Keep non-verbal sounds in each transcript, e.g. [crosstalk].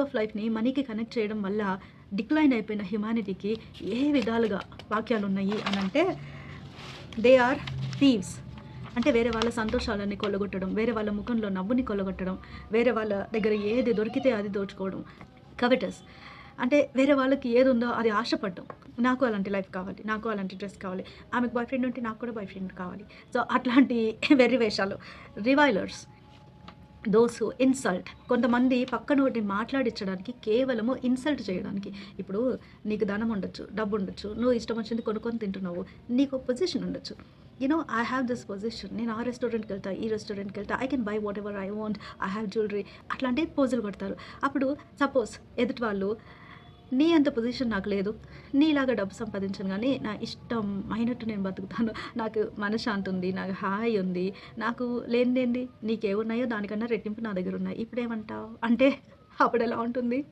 Mode of లైఫ్ని మనీకి connect చేయడం వల్ల డిక్లైన్ అయిపోయిన హ్యుమానిటీకి ఏ విధాలుగా వాక్యాలు ఉన్నాయి అని అంటే దే ఆర్ థీవ్స్ అంటే వేరే వాళ్ళ సంతోషాలని కొల్లగొట్టడం వేరే వాళ్ళ ముఖంలో నవ్వుని కొల్లగొట్టడం వేరే వాళ్ళ దగ్గర ఏది దొరికితే అది దోచుకోవడం కవిటస్ అంటే వేరే వాళ్ళకి ఏది ఉందో అది ఆశపడడం. నాకు అలాంటి లైఫ్ కావాలి నాకు అలాంటి డ్రెస్ కావాలి ఆమెకు బాయ్ ఫ్రెండ్ ఉంటే నాకు కూడా బాయ్ ఫ్రెండ్ కావాలి. సో అట్లాంటి [laughs] వెర్రి వేషాలు రివైలర్స్ దోస్ ఇన్సల్ట్ కొంతమంది పక్కనోటిని మాట్లాడించడానికి కేవలము ఇన్సల్ట్ చేయడానికి. ఇప్పుడు నీకు ధనం ఉండొచ్చు డబ్బు ఉండొచ్చు నువ్వు ఇష్టం వచ్చింది కొనుక్కొని తింటున్నావు నీకు ఒక పొజిషన్ ఉండొచ్చు. You know I have this position నేను ఆ రెస్టారెంట్కి వెళ్తా ఈ రెస్టారెంట్కి వెళ్తా. I can buy whatever I want I have jewellery అట్లాంటి పోజులు కొడతారు. అప్పుడు సపోజ్ ఎదుటి వాళ్ళు నీ అంత పొజిషన్ నాకు లేదు. నీలాగా డబ్బు సంపాదించను కానీ నా ఇష్టం అయినట్టు నేను బతుకుతాను. నాకు మనశ్శాంతి ఉంది నాకు హాయి ఉంది. నాకు లేనిదేంది నీకేమున్నాయో దానికన్నా రెట్టింపు నా దగ్గర ఉన్నాయి. ఇప్పుడు ఏమంటావు? అంటే అప్పుడు ఎలా ఉంటుంది?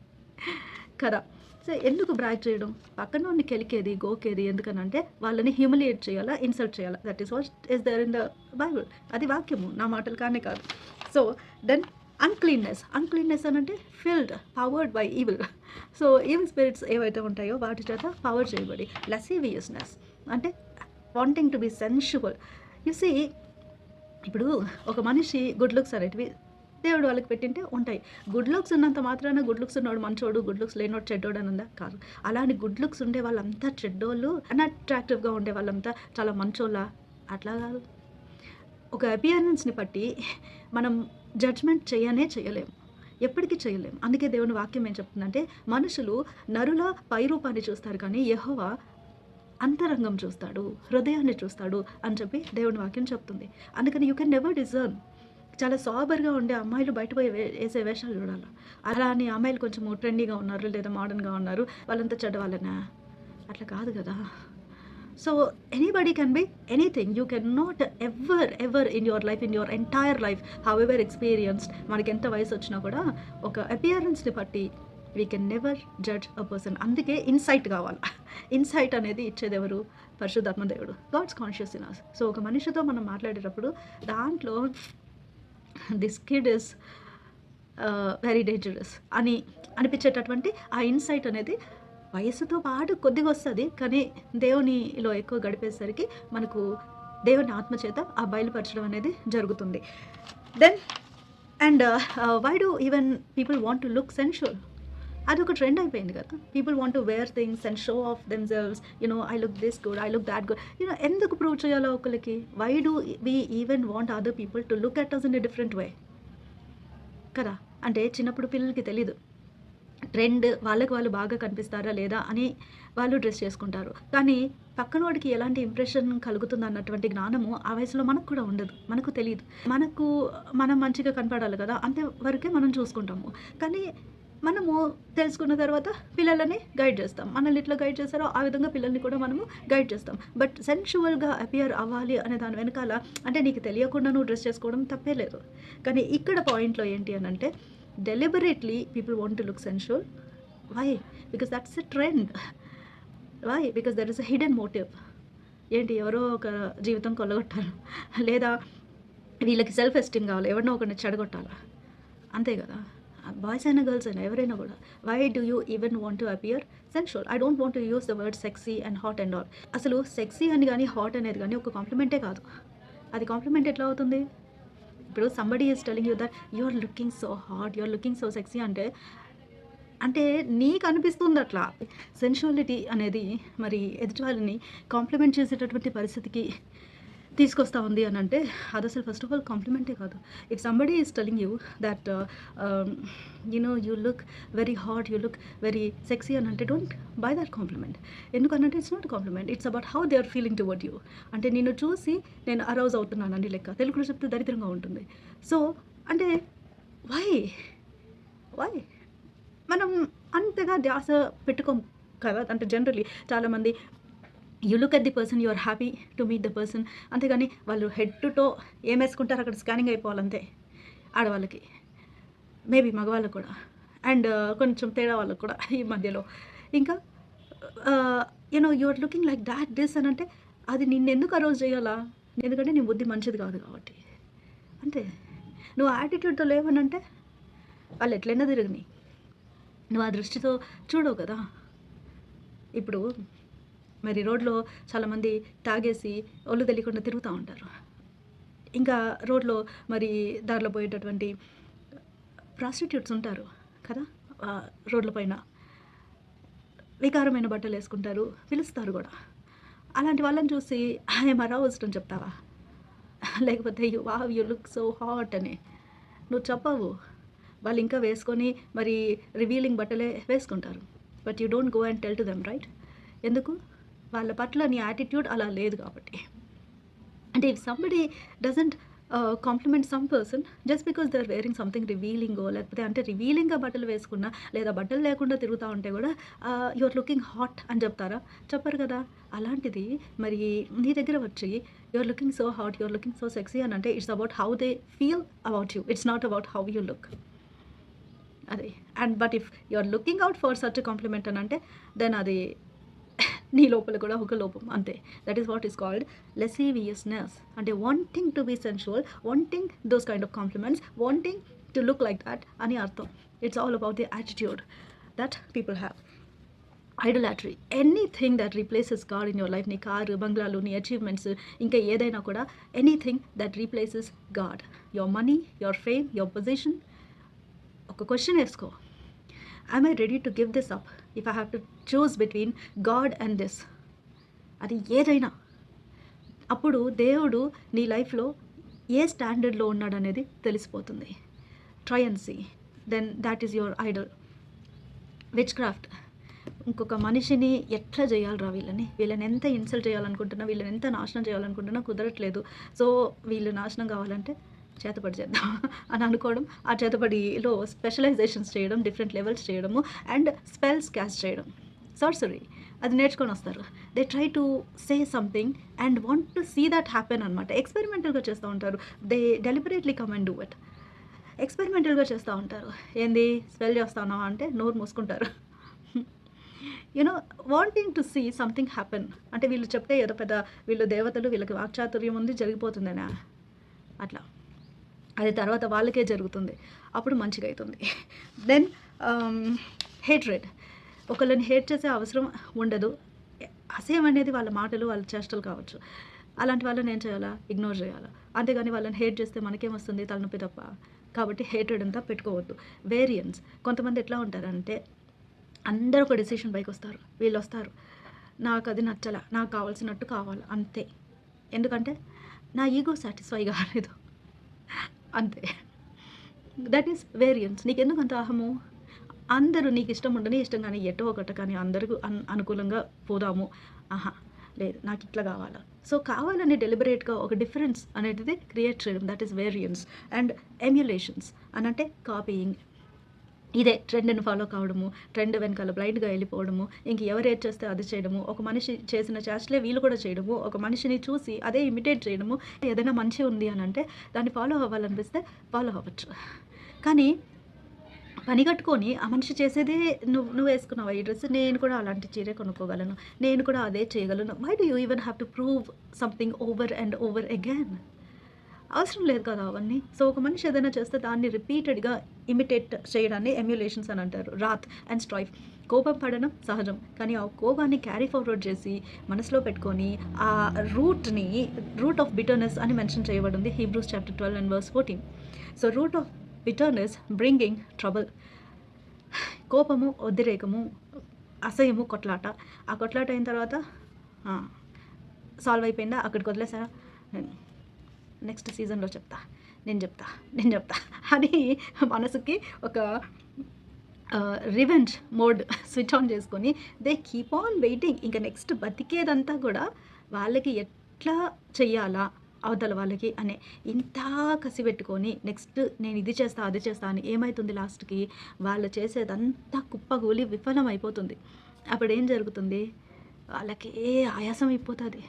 కదా. సో ఎందుకు బ్రాక్ చేయడం? పక్కన ఉండి కెలికేది గోకేది ఎందుకనంటే వాళ్ళని హ్యూమిలియేట్ చేయాలా ఇన్సల్ట్ చేయాలా? That is what is there in the Bible అది వాక్యము నా మాటలు కానీ కాదు. సో దెన్ అన్క్లీన్నెస్ అన్క్లీన్నెస్ అని అంటే filled powered by evil so evil spirits ఏవైతే ఉంటాయో వాటి చేత పవర్ చేయబడి లసీవియస్నెస్ అంటే wanting to be sensual you see ఇప్పుడు ఒక మనిషి గుడ్ లుక్స్ అనేటివి దేవుడు వాళ్ళకి పెట్టింటే ఉంటాయి. గుడ్ లుక్స్ ఉన్నంత మాత్రాన గుడ్ లుక్స్ ఉన్నవాడు మంచోడు గుడ్ లుక్స్ లేనోడు చెడ్డోడు అని ఉందా కాదు. అలాంటి గుడ్ లుక్స్ ఉండే వాళ్ళంతా చెడ్డోళ్ళు అన్అట్రాక్టివ్గా ఉండే వాళ్ళంతా చాలా మంచోళ్ళ. అట్లా కాదు. ఒక అపియరెన్స్ని బట్టి మనం జడ్జ్మెంట్ చేయనే చేయలేము ఎప్పటికీ చేయలేము అందుకే దేవుని వాక్యం ఏం చెప్తుందంటే మనుషులు నరుల పైరూపాన్ని చూస్తారు కానీ యహోవా అంతరంగం చూస్తాడు హృదయాన్ని చూస్తాడు అని చెప్పి దేవుని వాక్యం చెప్తుంది. అందుకని యూ కెన్ నెవర్ డిజర్న్ చాలా సాబర్గా ఉండే అమ్మాయిలు బయటపోయి వే- వేసే వేషాలు చూడాలి. అలా అని అమ్మాయిలు కొంచెం ట్రెండీగా ఉన్నారు లేదా మోడర్న్గా ఉన్నారు. వాళ్ళంతా చెడ్డవాళ్ళనా? అట్లా కాదు కదా. So anybody can be anything you can not ever ever in your life in your entire life however experienced మనకి ఎంత వయసు వచ్చినా కూడా ఒక అపియరెన్స్ని బట్టి we can never judge a person అందుకే ఇన్సైట్ కావాలి. ఇన్సైట్ అనేది ఇచ్చేది ఎవరు? పరిశుద్ధాత్మ దేవుడు. God's conscious in us so ఒక మనిషితో మనం మాట్లాడేటప్పుడు దాంట్లో this kid is very dangerous అని అనిపించేటటువంటి ఆ ఇన్సైట్ అనేది వయసుతో పాటు కొద్దిగా వస్తుంది కానీ దేవునిలో ఎక్కువ గడిపేసరికి మనకు దేవుని ఆత్మ చేత ఆ బయలుపరచడం అనేది జరుగుతుంది. Then and why do even people want to look sensual అది ఒక ట్రెండ్ అయిపోయింది కదా. People want to wear things and show off themselves you know I look this good I look that good you know ఎందుకు prove చేయాలో ఒకరికి why do we even want other people to look at us in a different way కదా? అంటే చిన్నప్పుడు పిల్లలకి తెలీదు. Trend వాళ్ళకి వాళ్ళు బాగా కనిపిస్తారా లేదా అని వాళ్ళు డ్రెస్ చేసుకుంటారు. కానీ పక్కన వాడికి ఎలాంటి ఇంప్రెషన్ కలుగుతుంది అన్నటువంటి జ్ఞానము ఆ వయసులో మనకు కూడా ఉండదు. మనకు తెలియదు. మనకు మనం మంచిగా కనపడాలి కదా అంతే వరకే మనం చూసుకుంటాము. కానీ మనము తెలుసుకున్న తర్వాత పిల్లలని గైడ్ చేస్తాం. మనల్ని ఇట్లా గైడ్ చేస్తారో ఆ విధంగా పిల్లల్ని కూడా మనము గైడ్ చేస్తాం. బట్ సెన్షువల్గా అపియర్ అవ్వాలి అనే దాని వెనకాల అంటే నీకు తెలియకుండా నువ్వు డ్రెస్ చేసుకోవడం తప్పే లేదు. కానీ ఇక్కడ పాయింట్లో ఏంటి అని అంటే deliberately people want to look sensual why because that's a trend why because there is a hidden motive ఏంటి? ఎవరో ఒక జీవితం కొల్లగొట్టాలి లేదా వీళ్ళకి సెల్ఫ్ ఎస్టీమ్ కావాలి. ఎవరినో ఒకరిని చెడగొట్టాలా? అంతే కదా. బాయ్స్ అయినా గర్ల్స్ అయినా ఎవరైనా కూడా. Why do you even want to appear sensual I don't want to use the word sexy and hot and all అసలు సెక్సీ అని కానీ హాట్ అనేది కానీ ఒక కాంప్లిమెంటే కాదు. అది కాంప్లిమెంట్ ఎట్లా అవుతుంది? ఇప్పుడు somebody is telling you that you are looking so hot you are looking so sexy అంటే అంటే నీకు అనిపిస్తుంది అట్లా. సెన్షువాలిటీ అనేది మరి ఎదుటి వాళ్ళని కాంప్లిమెంట్ చేసేటటువంటి పరిస్థితికి తీసుకొస్తా ఉంది అని అంటే అది అసలు ఫస్ట్ ఆఫ్ ఆల్ కాంప్లిమెంటే కాదు. If somebody is telling you that you you look very hot you look very sexy అని అంటే డోంట్ బై దట్ కాంప్లిమెంట్ ఎందుకనంటే it's not compliment it's about how they are feeling toward you అంటే నేను చూసి నేను arouse అవుతున్నానండి లెక్క. తెలుగులో చెప్తే దరిద్రంగా ఉంటుంది. సో అంటే వై వై మనం అంతగా ధ్యాస పెట్టుకోం కదా? అంటే జనరలీ చాలామంది you look at the person you are happy to meet the person అంతేగాని వాళ్ళు హెడ్ టు టో ఏం వేసుకుంటారు అక్కడ స్కానింగ్ అయిపోవాలంతే ఆడవాళ్ళకి. మేబీ మగవాళ్ళకు కూడా. అండ్ uh, కొంచెం తేడా వాళ్ళకు కూడా ఈ మధ్యలో. ఇంకా you know you are looking like that this అని అంటే అది నిన్ను ఎందుకు ఆ రోజు చేయాలా? ఎందుకంటే నీ బుద్ధి మంచిది కాదు కాబట్టి. అంతే. నువ్వు యాటిట్యూడ్తో లేవనంటే వాళ్ళు ఎట్లయినా తిరగని. నువ్వు ఆ దృష్టితో చూడవు కదా. ఇప్పుడు మరి రోడ్లో చాలామంది తాగేసి ఒళ్ళు తెలియకుండా తిరుగుతూ ఉంటారు. ఇంకా రోడ్లో మరి దారిలో పోయేటటువంటి ప్రాస్టిట్యూట్స్ ఉంటారు కదా రోడ్ల పైన. వికారమైన బట్టలు వేసుకుంటారు పిలుస్తారు కూడా. అలాంటి వాళ్ళని చూసి ఐఎమ్ అరౌజ్డ్ అని చెప్తావా? లేకపోతే you wow you look so hot అని. నువ్వు చెప్పవు. వాళ్ళు ఇంకా వేసుకొని మరి రివీలింగ్ బట్టలే వేసుకుంటారు. But you don't go and tell to them right? ఎందుకు? వాళ్ళ పట్ల నీ యాటిట్యూడ్ అలా లేదు కాబట్టి. అంటే if somebody doesn't compliment some person just because they are wearing something రివీలింగో లేకపోతే అంటే రివీలింగ్గా బట్టలు వేసుకున్నా లేదా బట్టలు లేకుండా తిరుగుతూ ఉంటే కూడా యు ఆర్ లుకింగ్ హాట్ అని చెప్తారా? చెప్పరు కదా. అలాంటిది మరి నీ దగ్గర వచ్చి you are looking so hot you are looking so sexy అని అంటే it's about how they feel about you it's not about how you look అదే. And but if you are looking out for such compliment అని అంటే then అది నీ లోపల కూడా ఒక లోపం అంతే. That is what is called lasciviousness అంటే wanting to be sensual wanting those kind of compliments wanting to look like that అని అర్థం. It's all about the attitude that people have idolatry anything that replaces God in your life నీ car బంగ్లాలు నీ achievements ఇంకా ఏదైనా కూడా anything that replaces God your money your fame your position ఒక question వేసుకో. I'm I ready to give this up if I have to choose between God and this అది ఏదైనా. అప్పుడు దేవుడు నీ లైఫ్లో ఏ స్టాండర్డ్లో ఉన్నాడు అనేది తెలిసిపోతుంది. Try and see then that is your idol witchcraft ఇంకొక మనిషిని ఎట్లా చేయాలరా వీళ్ళని? వీళ్ళని ఎంత ఇన్సల్ట్ చేయాలనుకుంటున్నా వీళ్ళని ఎంత నాశనం చేయాలనుకుంటున్నా కుదరట్లేదు. సో వీళ్ళు నాశనం కావాలంటే చేతపడి చేద్దాం [laughs] అని అనుకోవడం ఆ చేతపడిలో స్పెషలైజేషన్స్ చేయడం డిఫరెంట్ లెవెల్స్ చేయడము అండ్ స్పెల్స్ క్యాస్ట్ చేయడం. సార్సరీ అది నేర్చుకొని వస్తారు. They try to say something and want to see that happen అనమాట ఎక్స్పెరిమెంటల్గా చేస్తూ ఉంటారు. They deliberately come and do it ఎక్స్పెరిమెంటల్గా చేస్తూ ఉంటారు. ఏంది? స్పెల్ చేస్తానా అంటే నోరు మూసుకుంటారు. You know wanting to see something happen అంటే వీళ్ళు చెప్తే ఏదో పెద్ద వీళ్ళు దేవతలు వీళ్ళకి వాక్చాతుర్యం ఉంది జరిగిపోతుందనా? అట్లా. అది తర్వాత వాళ్ళకే జరుగుతుంది. అప్పుడు మంచిగా అవుతుంది. దెన్ హేట్రెడ్ um, ఒకళ్ళని హేట్ చేసే అవసరం ఉండదు. అసహ్యం అనేది వాళ్ళ మాటలు వాళ్ళ చేష్టలు కావచ్చు. అలాంటి వాళ్ళని ఏం చేయాలా? ఇగ్నోర్ చేయాలా? అంతేగాని వాళ్ళని హేట్ చేస్తే మనకేం వస్తుంది? తలనొప్పి తప్ప. కాబట్టి హేటెడ్ అంతా పెట్టుకోవద్దు. వేరియన్స్ కొంతమంది ఎట్లా ఉంటారంటే అందరూ ఒక డెసిషన్ పైకి వస్తారు. వీళ్ళు వస్తారు. నాకు అది నచ్చల. నాకు కావాల్సినట్టు కావాలి. అంతే. ఎందుకంటే నా ఈగో సాటిస్ఫై కాలేదు. అంతే. దట్ ఈస్ వేరియన్స్ నీకు ఎందుకు అంత అహము? అందరూ నీకు ఇష్టం ఉండని ఇష్టం కానీ ఎటో ఒకట కానీ అందరికీ అన్ అనుకూలంగా పోదాము. ఆహా లేదు నాకు ఇట్లా కావాలా? సో కావాలని డెలిబరేట్గా ఒక డిఫరెన్స్ అనేది క్రియేట్ చేయడం that is variance and emulations అని అంటే కాపీయింగ్ ఇదే ట్రెండ్ని ఫాలో కావడము ట్రెండ్ వెనకాల బ్లైండ్గా వెళ్ళిపోవడము ఇంక ఎవరు ఏది చేస్తే అది చేయడము ఒక మనిషి చేసిన చేష్టలే వీళ్ళు కూడా చేయడము ఒక మనిషిని చూసి అదే ఇమిటేట్ చేయడము ఏదైనా మంచి ఉంది అని అంటే దాన్ని ఫాలో అవ్వాలనిపిస్తే ఫాలో అవ్వచ్చు. కానీ పని కట్టుకొని ఆ మనిషి చేసేదే నువ్వు నువ్వు వేసుకున్నావు ఈ డ్రెస్? నేను కూడా అలాంటి చీరే కొనుక్కోగలను. నేను కూడా అదే చేయగలను. Why do you even have to prove something over and over again అవసరం లేదు కదా అవన్నీ. సో ఒక మనిషి ఏదైనా చేస్తే దాన్ని రిపీటెడ్గా ఇమిటేట్ చేయడాన్ని ఎమ్యులేషన్స్ అని అంటారు. Wrath and strife. కోపం పడడం సహజం. కానీ ఆ కోపాన్ని క్యారీ ఫార్వర్డ్ చేసి మనసులో పెట్టుకొని ఆ రూట్ని రూట్ ఆఫ్ బిటర్నెస్ అని మెన్షన్ చేయబడింది Hebrews chapter twelve and verse fourteen so root of bitterness bringing trouble కోపము ఉద్రేకము అసహ్యము కొట్లాట. ఆ కొట్లాట అయిన తర్వాత సాల్వ్ అయిపోయిందా? అక్కడికి వదిలేసారా నెక్స్ట్ సీజన్లో చెప్తా. నేను చెప్తా. నేను చెప్తా. అని మనసుకి ఒక రివెంజ్ మోడ్ స్విచ్ ఆన్ చేసుకొని దే కీప్ ఆన్ వెయిటింగ్ ఇంకా నెక్స్ట్ బతికేదంతా కూడా వాళ్ళకి ఎట్లా చెయ్యాలా? అవతల వాళ్ళకి అనే ఇంత కసి పెట్టుకొని నెక్స్ట్ నేను ఇది చేస్తా అది చేస్తా అని ఏమవుతుంది లాస్ట్కి? వాళ్ళు చేసేదంతా కుప్పగూలి విఫలమైపోతుంది. అప్పుడు ఏం జరుగుతుంది? వాళ్ళకి ఏ ఆయాసం అయిపోతుంది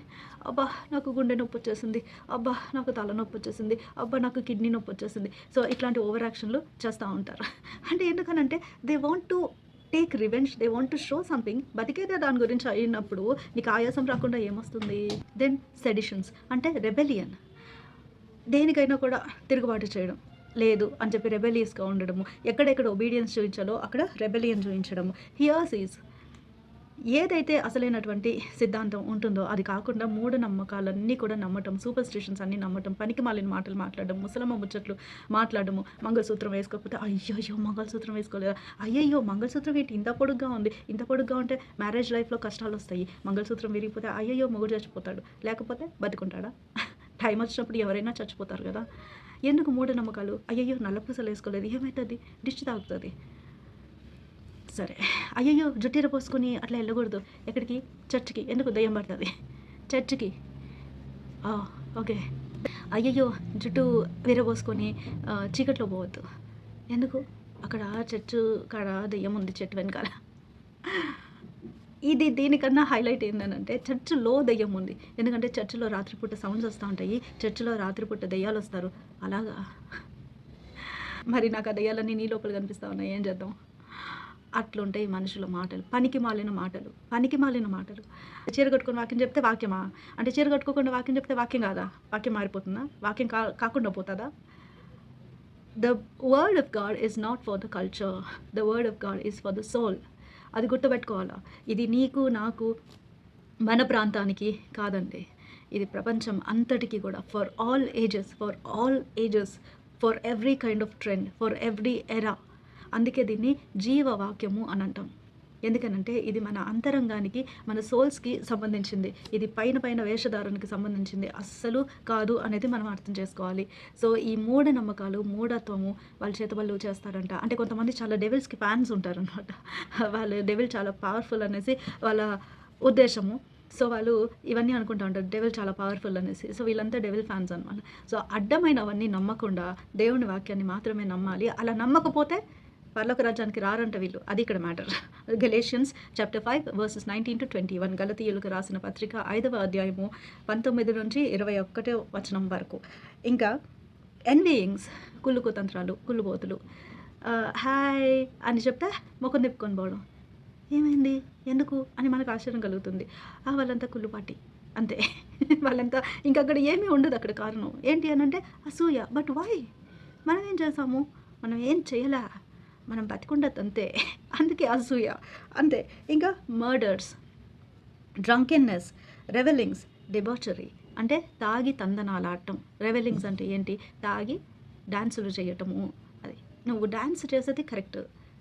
అబ్బా నాకు గుండె నొప్పి వచ్చేసింది అబ్బా నాకు తలనొప్పి వచ్చేసింది అబ్బా నాకు కిడ్నీ నొప్పి వచ్చేసింది సో ఇట్లాంటి ఓవర్ యాక్షన్లు చేస్తూ ఉంటారు. అంటే ఎందుకనంటే they want to take revenge they want to show something బతికేదే దాని గురించి అయినప్పుడు నీకు ఆయాసం రాకుండా ఏమొస్తుంది? దెన్ సెడిషన్స్ అంటే రెబెలియన్ దేనికైనా కూడా తిరుగుబాటు చేయడం. లేదు అని చెప్పి రెబెలియస్గా ఉండడము. ఎక్కడెక్కడ ఒబీడియన్స్ చూపించాలో అక్కడ రెబెలియన్ చూపించడము. హియర్స్ ఈజ్ ఏదైతే అసలైనటువంటి సిద్ధాంతం ఉంటుందో అది కాకుండా మూఢనమ్మకాలన్నీ కూడా నమ్మటం సూపర్ స్టిషన్స్ అన్నీ నమ్మటం పనికి మాలిన మాటలు మాట్లాడడం ముసలమ్మ ముచ్చట్లు మాట్లాడము మంగళసూత్రం వేసుకోకపోతే అయ్యయ్యో మంగళసూత్రం వేసుకోలేదా? అయ్యయ్యో మంగళసూత్రం ఏంటి? ఇంత పొడుగ్గా ఉంది. ఇంత పొడుగ్గా ఉంటే మ్యారేజ్ లైఫ్లో కష్టాలు వస్తాయి. మంగళసూత్రం విరిగిపోతే అయ్యయ్యో మొగుడు చచ్చిపోతాడు. లేకపోతే బతుకుంటాడా? టైం వచ్చినప్పుడు ఎవరైనా చచ్చిపోతారు కదా. ఎందుకు మూఢనమ్మకాలు? అయ్యయ్యో నల్లపూసలు వేసుకోలేదు. ఏమవుతుంది దిష్టి తాగుతుంది. సరే. అయ్యయ్యో జుట్టీర పోసుకొని అట్లా వెళ్ళకూడదు. ఎక్కడికి? చర్చికి. ఎందుకు దయ్యం పడుతుంది? చర్చికి. ఓకే. అయ్యయ్యో జుట్టు విరబోసుకొని చీకట్లో పోవద్దు. ఎందుకు? అక్కడ చర్చు కాడ దెయ్యం ఉంది చెట్టు వెనకాల. ఇది దీనికన్నా హైలైట్ ఏంటంటే చర్చిలో దెయ్యం ఉంది. ఎందుకంటే చర్చిలో రాత్రిపూట సౌండ్స్ వస్తూ ఉంటాయి. చర్చిలో రాత్రిపూట దెయ్యాలు వస్తారు. అలాగా? మరి నాకు ఆ దెయ్యాలన్నీ నీ లోపల కనిపిస్తూ ఉన్నాయి. ఏం చేద్దాం? అట్లుంటాయి మనుషుల మాటలు. పనికి మాలిన మాటలు. పనికి మాలిన మాటలు. చీర కట్టుకొని వాక్యం చెప్తే వాక్యమా? అంటే చీర కట్టుకోకుండా వాక్యం చెప్తే వాక్యం కాదా? వాక్యం మారిపోతుందా? వాక్యం కా కాకుండా పోతుందా? The word of God is not for the culture the word of God is for the soul అది గుర్తుపెట్టుకోవాలా? ఇది నీకు నాకు మన ప్రాంతానికి కాదండి. ఇది ప్రపంచం అంతటికి కూడా. For all ages for all ages for every kind of trend for every era అందుకే దీన్ని జీవవాక్యము అని అంటాం ఎందుకనంటే ఇది మన అంతరంగానికి మన సోల్స్కి సంబంధించింది. ఇది పైన పైన వేషధారణకి సంబంధించింది. అస్సలు కాదు అనేది మనం అర్థం చేసుకోవాలి. సో ఈ మూఢ నమ్మకాలు మూఢత్వము వాళ్ళ చేతబళ్ళు చేస్తారంట. అంటే కొంతమంది చాలా డెవిల్స్కి ఫ్యాన్స్ ఉంటారనమాట వాళ్ళు డెవిల్ చాలా పవర్ఫుల్ అనేసి వాళ్ళ ఉద్దేశము. సో వాళ్ళు ఇవన్నీ అనుకుంటా ఉంటారు. డెవిల్ చాలా పవర్ఫుల్ అనేసి. సో వీళ్ళంతా డెవిల్ ఫ్యాన్స్ అనమాట సో అడ్డమైనవన్నీ నమ్మకుండా దేవుని వాక్యాన్ని మాత్రమే నమ్మాలి. అలా నమ్మకపోతే పర్లోక రాజ్యానికి రారంట వీళ్ళు. అది ఇక్కడ matter. Galatians chapter five verses nineteen to twenty one గలతీయులకు రాసిన పత్రిక ఐదవ అధ్యాయము పంతొమ్మిది నుంచి ఇరవై ఒక్కటో వచనం వరకు. ఇంకా ఎన్వీయింగ్స్ కుళ్ళు కుతంత్రాలు కుళ్ళుబోతులు హాయ్ అని చెప్తే ముఖం తిప్పుకొని పోవడం. ఏమైంది? ఎందుకు? అని మనకు ఆశ్చర్యం కలుగుతుంది. ఆ వాళ్ళంతా కుళ్ళుపాటి. అంతే. వాళ్ళంతా ఇంకా అక్కడ ఏమీ ఉండదు అక్కడ కారణం ఏంటి అని అంటే అసూయ. బట్ వై మనం ఏం చేసాము మనం ఏం చేయలే? మనం బతికుండదు అంతే. అందుకే అసూయ. అంతే. ఇంకా మర్డర్స్ డ్రంకెన్నెస్ రెవెలింగ్స్ డిబాచరీ అంటే తాగి తందనాలాడటం. రెవెలింగ్స్ అంటే ఏంటి? తాగి డాన్సులు చేయటము. అది నువ్వు డాన్స్ చేసేది కరెక్ట్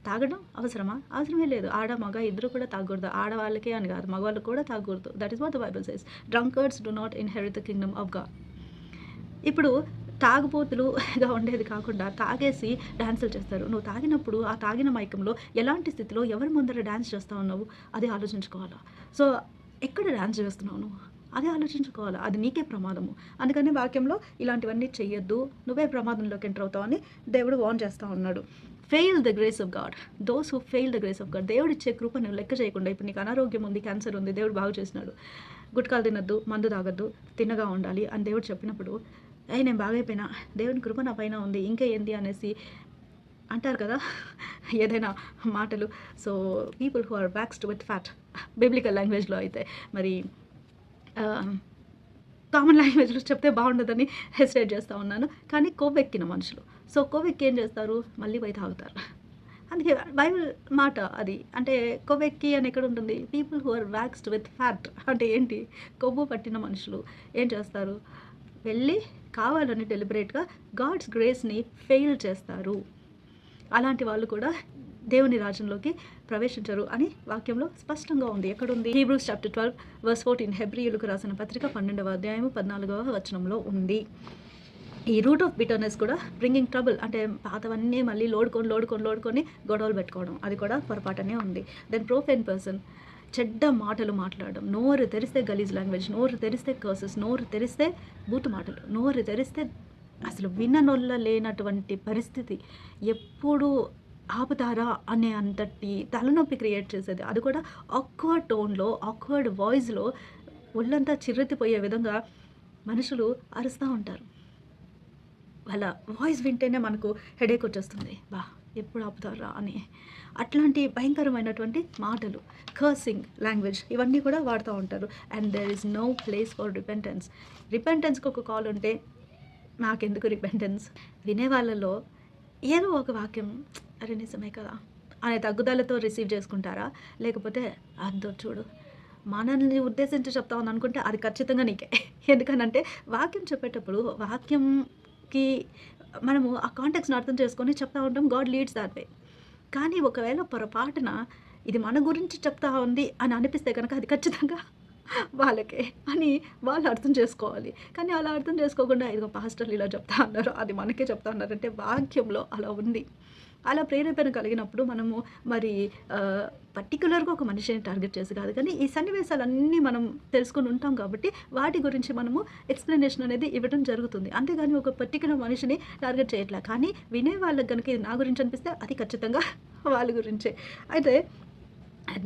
తాగడం అవసరమా? అవసరమే లేదు. ఆడ మగ ఇద్దరు కూడా తాగకూడదు. ఆడవాళ్ళకే అని కాదు. మగవాళ్ళు కూడా తాగకూడదు. That is what the Bible says drunkards do not inherit the kingdom of God ఇప్పుడు తాగుబోతులుగా [laughs] ఉండేది కాకుండా తాగేసి డ్యాన్సులు చేస్తారు. నువ్వు తాగినప్పుడు ఆ తాగిన మైకంలో ఎలాంటి స్థితిలో ఎవరి ముందర డ్యాన్స్ చేస్తా ఉన్నావు? అది ఆలోచించుకోవాలా? సో ఎక్కడ డ్యాన్స్ చేస్తున్నావు నువ్వు? అది ఆలోచించుకోవాలి? అది నీకే ప్రమాదము. అందుకని వాక్యంలో ఇలాంటివన్నీ చెయ్యొద్దు. నువ్వే ప్రమాదంలోకి ఎంటర్ అవుతావని దేవుడు వార్న్ చేస్తూ ఉన్నాడు. Fail the grace of God those who fail the grace of God దేవుడు ఇచ్చే కృప నువ్వు లెక్క చేయకుండా ఇప్పుడు నీకు అనారోగ్యం ఉంది క్యాన్సర్ ఉంది దేవుడు బాగు చేసినాడు. గుట్కాలు తినద్దు మందు తాగొద్దు తిన్నగా ఉండాలి అని దేవుడు చెప్పినప్పుడు అయ్యి నేను బాగైపోయినా దేవుని కృప నా పైన ఉంది. ఇంకా ఏంది అనేసి అంటారు కదా ఏదైనా మాటలు. So people who are waxed with fat biblical లాంగ్వేజ్లో అయితే మరి కామన్ లాంగ్వేజ్లో చెప్తే బాగుండదని హెసిటేట్ చేస్తూ ఉన్నాను. కానీ కొవ్వెక్కిన మనుషులు. సో కొవ్వెక్కి ఏం చేస్తారు? మళ్ళీ పోయి తాగుతారు. అందుకే బైబిల్ మాట అది. అంటే కొవ్వెక్కి అని ఎక్కడ ఉంటుంది? People who are waxed with fat అంటే ఏంటి? కొవ్వు పట్టిన మనుషులు ఏం చేస్తారు? వెళ్ళి కావాలని డెలిబరేట్గా గాడ్స్ గ్రేస్ని ఫెయిల్ చేస్తారు. అలాంటి వాళ్ళు కూడా దేవుని రాజ్యంలోకి ప్రవేశించరు అని వాక్యంలో స్పష్టంగా ఉంది. ఎక్కడుంది? Hebrews chapter twelve verse fourteen హెబ్రియులకు రాసిన పత్రిక పన్నెండవ అధ్యాయము పద్నాలుగవ వచనంలో ఉంది. ఈ రూట్ ఆఫ్ బిటర్నెస్ కూడా బ్రింగింగ్ ట్రబుల్ అంటే పాతవన్నీ మళ్ళీ లోడుకొని లోడుకొని లోడుకొని గొడవలు పెట్టుకోవడం. అది కూడా పొరపాటనే ఉంది. దెన్ ప్రోఫెన్ పర్సన్ చెడ్డ మాటలు మాట్లాడడం. నోరు తెరిస్తే గలీజ్ లాంగ్వేజ్ నోరు తెరిస్తే కర్సెస్ నోరు తెరిస్తే బూతు మాటలు నోరు తెరిస్తే అసలు విననొల్ల లేనటువంటి పరిస్థితి. ఎప్పుడు ఆపుతారా అనే అంతటి తలనొప్పి క్రియేట్ చేసేది. అది కూడా ఆక్వర్డ్ టోన్లో ఆక్వర్డ్ వాయిస్లో ఒళ్ళంతా చిర్రెత్తిపోయే విధంగా మనుషులు అరుస్తూ ఉంటారు. వాళ్ళ వాయిస్ వింటేనే మనకు హెడేక్ వచ్చేస్తుంది. బా. ఎప్పుడు ఆపుతారా అని. అట్లాంటి భయంకరమైనటువంటి మాటలు కర్సింగ్ లాంగ్వేజ్ ఇవన్నీ కూడా వాడుతూ ఉంటారు. And there is no place for repentance రిపెంటెన్స్కి ఒక కాల్ ఉంటే నాకెందుకు రిపెంటెన్స్ వినే వాళ్ళలో ఏదో ఒక వాక్యం అరే నిజమే కదా? అనే తగ్గుదలతో రిసీవ్ చేసుకుంటారా? లేకపోతే అద్దో చూడు మనల్ని ఉద్దేశించి చెప్తామని అనుకుంటే అది ఖచ్చితంగా నీకే. ఎందుకనంటే వాక్యం చెప్పేటప్పుడు వాక్యంకి మనము ఆ కాంటాక్ట్స్ని అర్థం చేసుకొని చెప్తా ఉంటాం గాడ్ లీడ్స్ దాట్ వే కానీ ఒకవేళ పొరపాటున ఇది మన గురించి చెప్తా ఉంది అని అనిపిస్తే కనుక అది ఖచ్చితంగా వాళ్ళకే అని వాళ్ళు అర్థం చేసుకోవాలి. కానీ అలా అర్థం చేసుకోకుండా ఇదిగో పాస్టర్లు ఇలా చెప్తా అన్నారు అది మనకే చెప్తా ఉన్నారు అంటే వాక్యంలో అలా ఉంది. అలా ప్రేరేపణ కలిగినప్పుడు మనము మరి పర్టికులర్గా ఒక మనిషిని టార్గెట్ చేసి కాదు కానీ ఈ సన్నివేశాలన్నీ మనం తెలుసుకొని ఉంటాం కాబట్టి వాటి గురించి మనము ఎక్స్ప్లెనేషన్ అనేది ఇవ్వడం జరుగుతుంది. అంతేగాని ఒక పర్టికులర్ మనిషిని టార్గెట్ చేయట్లే. కానీ వినే వాళ్ళకి కనుక ఇది నా గురించి అనిపిస్తే అది ఖచ్చితంగా [laughs] వాళ్ళ గురించే. అయితే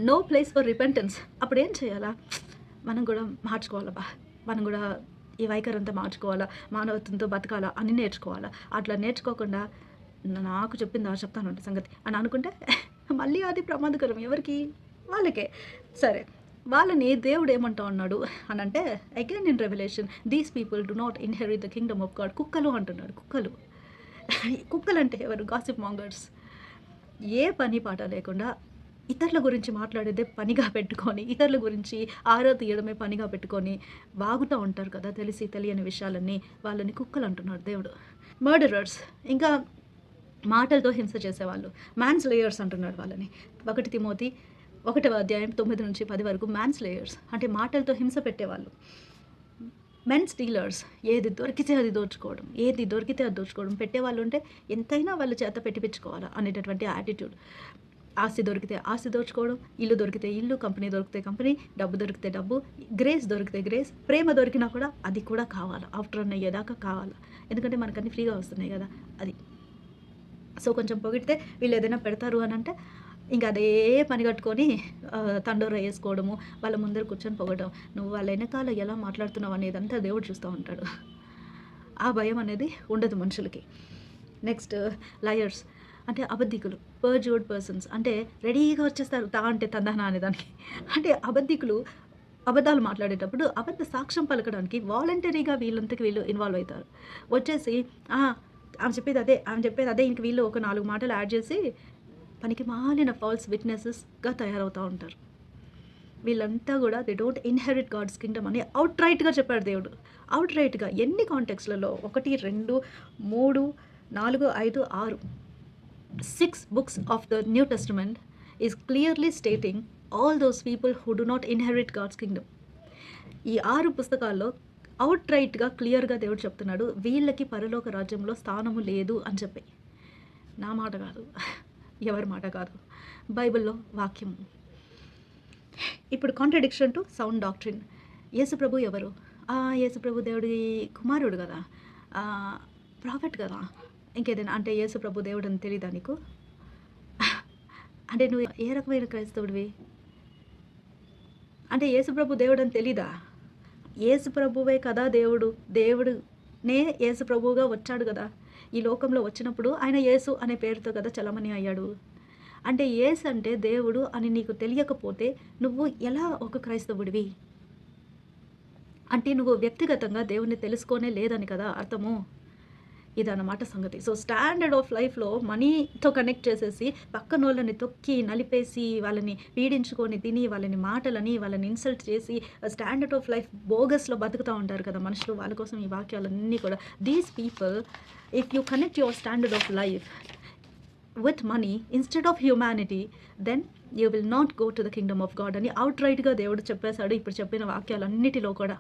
నో ప్లేస్ ఫర్ రిపెంటెన్స్ అప్పుడు ఏం చేయాలా? మనం కూడా మార్చుకోవాలబ్బా మనం కూడా ఈ వైఖరి అంతా మార్చుకోవాలా? మానవత్వంతో బతకాలా? అని నేర్చుకోవాలా? అట్లా నేర్చుకోకుండా నాకు చెప్పింది ఆ చెప్తాను అంటే సంగతి. అని అనుకుంటే [laughs] మళ్ళీ అది ప్రమాదకరం. ఎవరికి? వాళ్ళకే. సరే వాళ్ళని దేవుడు ఏమంటా ఉన్నాడు? అని అంటే again in revolution these people do not inherit the kingdom of God కుక్కలు అంటున్నాడు కుక్కలు. [laughs] కుక్కలు అంటే ఎవరు? గాసిప్ మాంగర్స్ ఏ పని పాట లేకుండా ఇతరుల గురించి మాట్లాడేదే పనిగా పెట్టుకొని ఇతరుల గురించి ఆరో తీయడమే పనిగా పెట్టుకొని వాగుతూ ఉంటారు కదా తెలిసి తెలియని విషయాలన్నీ. వాళ్ళని కుక్కలు అంటున్నాడు దేవుడు. మర్డరర్స్ ఇంకా మాటలతో హింస చేసేవాళ్ళు. మ్యాన్స్ లేయర్స్ అంటున్నాడు వాళ్ళని. ఒకటి తిమోతి ఒకటవ అధ్యాయం తొమ్మిది నుంచి పది వరకు మ్యాన్స్ లేయర్స్ అంటే మాటలతో హింస పెట్టేవాళ్ళు. మెన్ స్టీలర్స్ ఏది దొరికితే అది దోచుకోవడం ఏది దొరికితే అది దోచుకోవడం పెట్టేవాళ్ళు ఉంటే ఎంతైనా వాళ్ళ చేత పెట్టిపించుకోవాలా అనేటటువంటి యాటిట్యూడ్ ఆస్తి దొరికితే ఆస్తి దోచుకోవడం ఇల్లు దొరికితే ఇల్లు కంపెనీ దొరికితే కంపెనీ డబ్బు దొరికితే డబ్బు గ్రేస్ దొరికితే గ్రేస్ ప్రేమ దొరికినా కూడా అది కూడా కావాలి. ఆఫ్టర్ అన్న అయ్యేదాకా కావాలి. ఎందుకంటే మనకన్నీ ఫ్రీగా వస్తున్నాయి కదా. అది సో కొంచెం పొగిడితే వీళ్ళు ఏదైనా పెడతారు అని అంటే ఇంకా అదే పని కట్టుకొని ఆ, తండోర వేసుకోవడము వాళ్ళ ముందర కూర్చొని పొగడం నువ్వు వాళ్ళ వెనకాల ఎలా మాట్లాడుతున్నావు అనేదంతా దేవుడు చూస్తూ ఉంటాడు. ఆ భయం అనేది ఉండదు మనుషులకి. నెక్స్ట్ లయర్స్ అంటే అబద్ధికులు పర్జూడ్ పర్సన్స్ అంటే రెడీగా వచ్చేస్తారు తా అంటే అనే అనేదానికి అంటే అబద్ధికులు అబద్ధాలు మాట్లాడేటప్పుడు అబద్ధ సాక్ష్యం పలకడానికి వాలంటరీగా వీళ్ళంతకి వీళ్ళు ఇన్వాల్వ్ అవుతారు. వచ్చేసి ఆమె చెప్పేది అదే ఆమె చెప్పేది అదే. ఇంక వీళ్ళు ఒక నాలుగు మాటలు యాడ్ చేసి పనికి మాలిన ఫాల్స్ విట్నెసెస్గా తయారవుతూ ఉంటారు. వీళ్ళంతా కూడా they don't inherit God's kingdom అని అవుట్ రైట్గా చెప్పాడు దేవుడు. అవుట్ రైట్గా ఎన్ని కాంటెక్స్లలో ఒకటి రెండు మూడు నాలుగు ఐదు ఆరు six books of the New Testament is clearly stating all those people who do not inherit God's kingdom ఈ ఆరు పుస్తకాల్లో అవుట్ రైట్గా క్లియర్గా దేవుడు చెప్తున్నాడు వీళ్ళకి పరలోక రాజ్యంలో స్థానము లేదు అని చెప్పి. నా మాట కాదు. ఎవరి మాట కాదు. బైబిల్లో వాక్యం. ఇప్పుడు కాంట్రడిక్షన్ టు సౌండ్ డాక్ట్రిన్ యేసుప్రభు ఎవరు? యేసుప్రభు దేవుడి కుమారుడు కదా. ప్రాఫిట్ కదా. ఇంకేదైనా అంటే యేసుప్రభు దేవుడు అని తెలీదా నీకు? అంటే నువ్వు ఏ రకమైన క్రైస్తవుడివి? అంటే యేసుప్రభు దేవుడు అని తెలీదా? యేసు ప్రభువే కదా దేవుడు? దేవుడు నే యేసు ప్రభువుగా వచ్చాడు కదా. ఈ లోకంలో వచ్చినప్పుడు ఆయన యేసు అనే పేరుతో కదా చలమని అయ్యాడు. అంటే యేసు అంటే దేవుడు అని నీకు తెలియకపోతే నువ్వు ఎలా ఒక క్రైస్తవుడివి? అంటే నువ్వు వ్యక్తిగతంగా దేవుణ్ణి తెలుసుకోనే లేదని కదా అర్థము? ఇదన్నమాట సంగతి. సో స్టాండర్డ్ ఆఫ్ లైఫ్లో మనీతో కనెక్ట్ చేసేసి పక్కన వాళ్ళని తొక్కి నలిపేసి వాళ్ళని పీడించుకొని తిని వాళ్ళని మాటలని వాళ్ళని ఇన్సల్ట్ చేసి స్టాండర్డ్ ఆఫ్ లైఫ్ బోగస్లో బతుకుతూ ఉంటారు కదా మనుషులు. వాళ్ళ కోసం ఈ వాక్యాలన్నీ కూడా. These people if you connect your standard of life with money instead of humanity then you will not go to the kingdom of God అని అవుట్ రైట్గా దేవుడు చెప్పేశాడు. ఇప్పుడు చెప్పిన వాక్యాలన్నిటిలో కూడా.